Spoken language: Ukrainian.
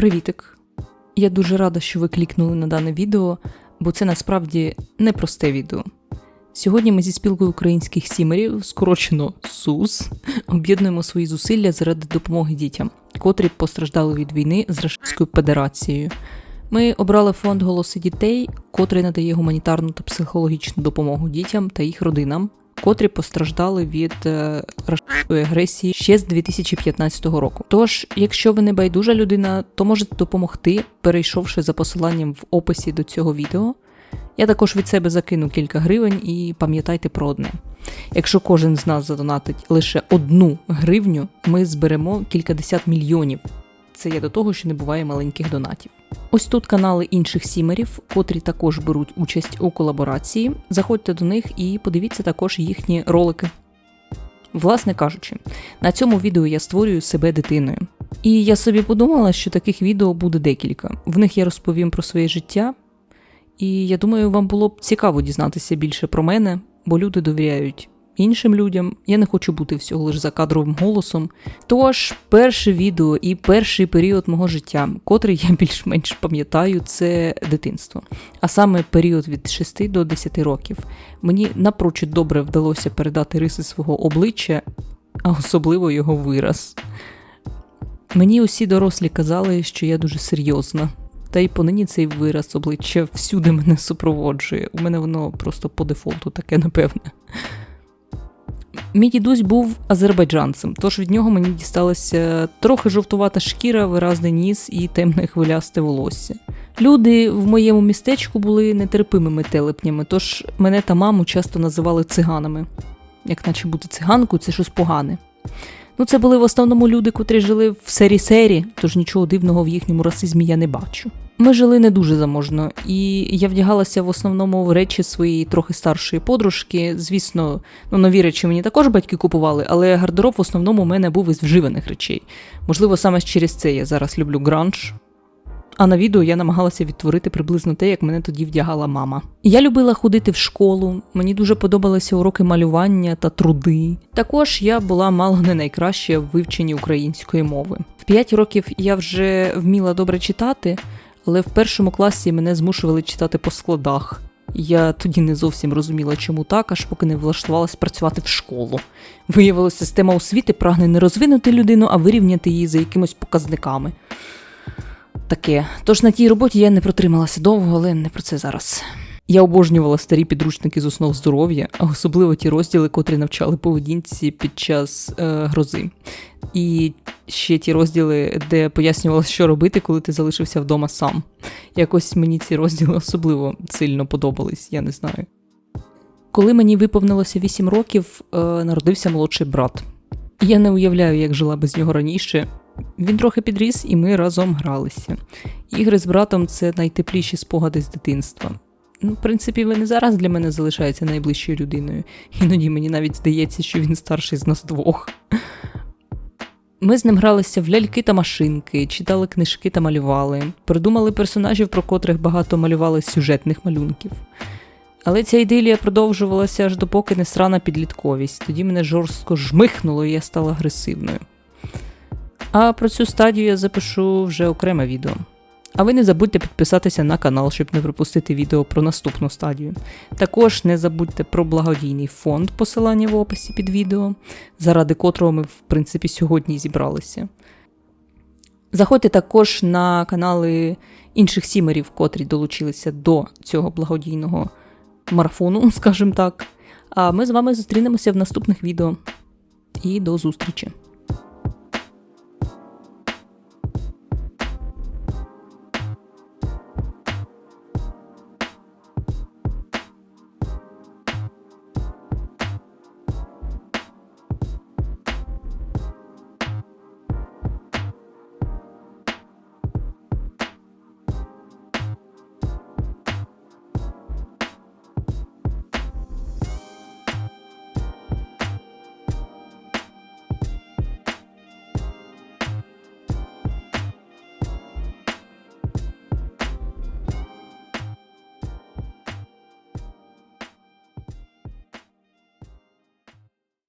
Привітик! Я дуже рада, що ви клікнули на дане відео, бо це насправді непросте відео. Сьогодні ми зі спілкою українських сімерів, скорочено СУС, об'єднуємо свої зусилля заради допомоги дітям, котрі постраждали від війни з Російською Федерацією. Ми обрали фонд Голоси дітей, котрий надає гуманітарну та психологічну допомогу дітям та їх родинам, котрі постраждали від е, російської агресії ще з 2015 року. Тож, якщо ви не байдужа людина, то можете допомогти, перейшовши за посиланням в описі до цього відео. Я також від себе закину кілька гривень і пам'ятайте про одне. Якщо кожен з нас задонатить лише одну гривню, ми зберемо кількадесят мільйонів. Це я до того, що не буває маленьких донатів. Ось тут канали інших сімерів, котрі також беруть участь у колаборації. Заходьте до них і подивіться також їхні ролики. Власне кажучи, на цьому відео я створюю себе дитиною. І я собі подумала, що таких відео буде декілька. В них я розповім про своє життя, і я думаю, вам було б цікаво дізнатися більше про мене, бо люди довіряють іншим людям. Я не хочу бути всього лише за кадровим голосом. Тож, перше відео і перший період мого життя, котрий я більш-менш пам'ятаю, це дитинство. А саме період від 6 до 10 років. Мені напрочуд добре вдалося передати риси свого обличчя, а особливо його вираз. Мені усі дорослі казали, що я дуже серйозна. Та й понині цей вираз обличчя всюди мене супроводжує. У мене воно просто по дефолту таке, напевне. Мій дідусь був азербайджанцем, тож від нього мені дісталася трохи жовтувата шкіра, виразний ніс і темне хвилясте волосся. Люди в моєму містечку були нетерпимими телепнями, тож мене та маму часто називали циганами. Як наче бути циганкою, це щось погане. Ну, це були в основному люди, котрі жили в сері-сері, тож нічого дивного в їхньому расизмі я не бачу. Ми жили не дуже заможно, і я вдягалася в основному в речі своєї трохи старшої подружки. Звісно, ну нові речі мені також батьки купували, але гардероб в основному у мене був із вживаних речей. Можливо, саме через це я зараз люблю гранж. А на відео я намагалася відтворити приблизно те, як мене тоді вдягала мама. Я любила ходити в школу, мені дуже подобалися уроки малювання та труди. Також я була мало не найкраща в вивченні української мови. В 5 років я вже вміла добре читати, але в першому класі мене змушували читати по складах. Я тоді не зовсім розуміла, чому так, аж поки не влаштувалася працювати в школу. Виявилося, система освіти прагне не розвинути людину, а вирівняти її за якимось показниками таке. Тож на тій роботі я не протрималася довго, але не про це зараз. Я обожнювала старі підручники з основ здоров'я, а особливо ті розділи, котрі навчали поведінці під час е, грози. І ще ті розділи, де пояснювалося, що робити, коли ти залишився вдома сам. Якось мені ці розділи особливо сильно подобались, я не знаю. Коли мені виповнилося 8 років, е, народився молодший брат. Я не уявляю, як жила без нього раніше, він трохи підріс, і ми разом гралися. Ігри з братом це найтепліші спогади з дитинства. Ну, В принципі, він і зараз для мене залишається найближчою людиною. Іноді мені навіть здається, що він старший з нас двох. Ми з ним гралися в ляльки та машинки, читали книжки та малювали, придумали персонажів, про котрих багато малювали сюжетних малюнків. Але ця ідилія продовжувалася аж допоки не срана підлітковість. Тоді мене жорстко жмихнуло, і я стала агресивною. А про цю стадію я запишу вже окреме відео. А ви не забудьте підписатися на канал, щоб не пропустити відео про наступну стадію. Також не забудьте про благодійний фонд, посилання в описі під відео, заради котрого ми, в принципі, сьогодні зібралися. Заходьте також на канали інших сімерів, котрі долучилися до цього благодійного марафону, скажімо так. А ми з вами зустрінемося в наступних відео. І до зустрічі!